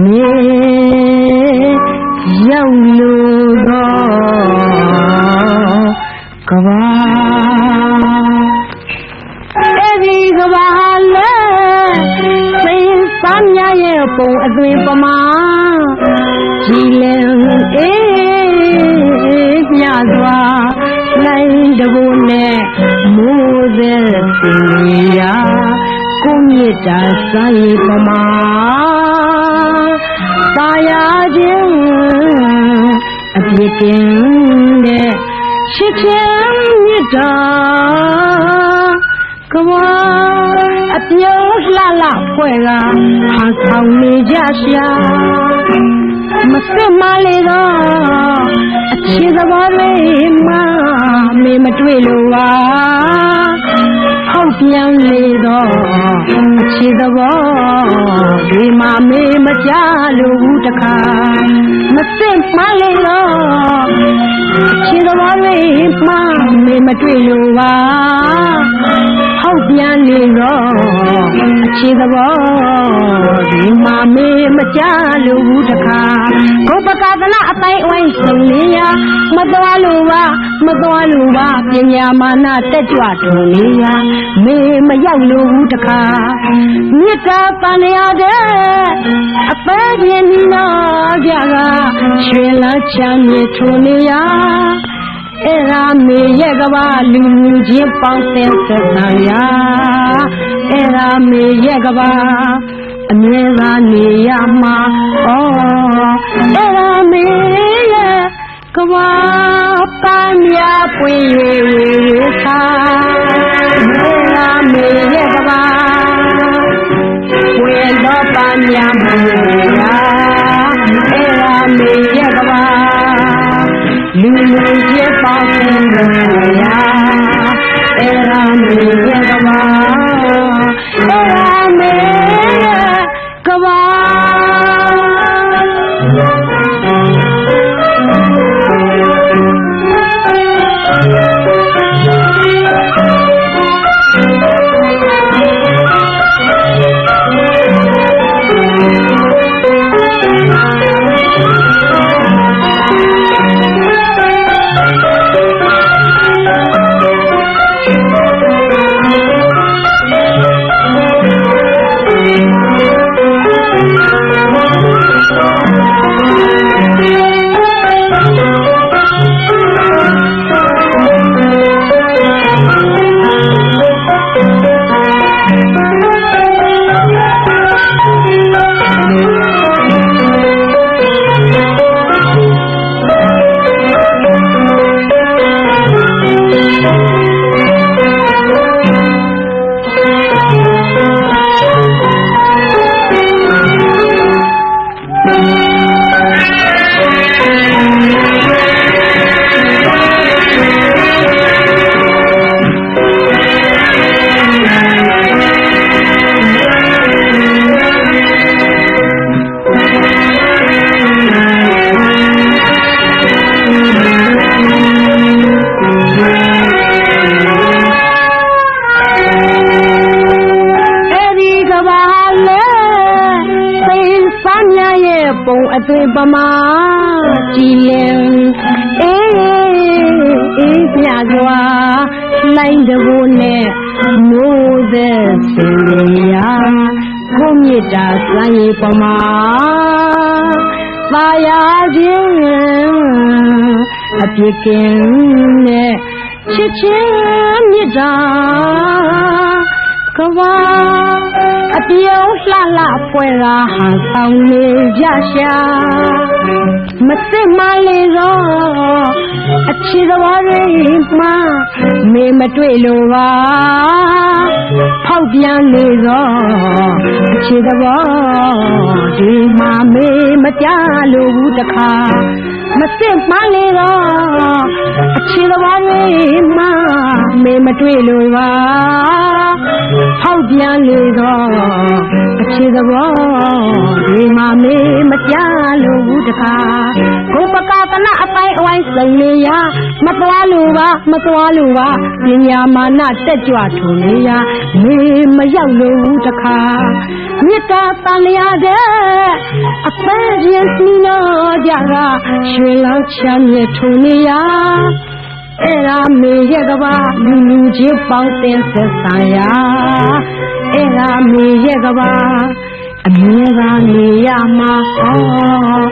မေရောက်လို့တော့ကဘာအဲ့ဒီကဘာလဲစိတ်စမ်းရရဲ့ပုံအသွင်ပမာကြည်လင်အေးမြစွာနိုင်တဘူနဲ့မိုးသက်ပင်ရာကိုမြစ်တာစာရေးပမာ သာယာခြင်းအပြစ်ကင်းတဲ့ချစ်ချင်းမြတ်တာကဝါအပြုံးလှလှဖွဲ့ကဟန်ဆောင်နေကြရှာမစစ်မလေးတော့အချစ်သဘောလေးမှမေမတွေ့လို့ပါဟောက် ပြန်လေတော့အချစ်သဘောဒီမှာမေမကြလို့ဘူးတခါမစစ်မလေးတော့အချစ်သဘောလေးမှမေမတွေ့လို့ပါဟောက်ပြန်လေတော့အချစ်သဘောဒီမှာမေမကြလို့ဘူးတခါ ကိုပကသနာအတိုင်းအဝိုင်းဆုံးလေးရမတော်လို့ပါမတော်လို့ပါပညာမာနတက်ကြွထုံလေးရမေမရောက်လို့ဘူးတခါမြစ်တာပန်ရတဲ့အပဲပြင်းနာကြကရွှေလန်းချမ်းမြေထုံလေးရအဲ့ဒါမေရဲ့ကဘာလူလူချင်းပေါင်းတဲ့သက်သာရာအဲ့ဒါမေရဲ့ကဘာအ မြဲတမ်းနေရမှာဩအဲ့ဒါမေရဲ့ကဘာပန်းများပွင့်ရဝေသာ အသွင်ပမာကြည်လင်အေးအေးပြစွာလိုင်းတဘူနဲ့မိုးသက်စင်ရာကိုမြစ်တာစမ်းရပမာပါရခြင်းအပြစ်ကင်းနဲ့ချစ်ချင်းမြတ်တာကဘာအ ပြုံးလှလှပွဲတာဟန်ဆောင်နေကြရှာမစစ်မလေးတော့အချီတော်တွေမှမေမတွေ့လို့ပါဖောက်ပြန်နေတော့အချီတော်ဒီမှာမေမကြလို့ဘူးတခါ မစစ်မလေးတော့အချီတော်တွေမှမေမတွေ့လို့ပါဖောက်ပြန်လေတော့အခြေသဘောဒီမှာမေးမကြလို့ဘူးတခါ ကိုပကတနာအပိုင်းအဝိုင်းစုံနေရမသွားလို့ပါမသွားလို့ပါပညာမာနတက်ကြွထုံနေရမေးမရောက်လို့ဘူးတခါမြတ်တာတန်လျာတဲ့အပန်းရင်စီလို့ကြကရွှေလောင်းချမ်းမြေထုံနေရအဲ့ဒါမေရဲ့ကဘာလူလူချင်းပေါင်းတင်ဆက်ဆံရာအဲ့ဒါမေရဲ့ကဘာအမြဲတမ်းနေရမှာဟော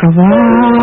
Kavala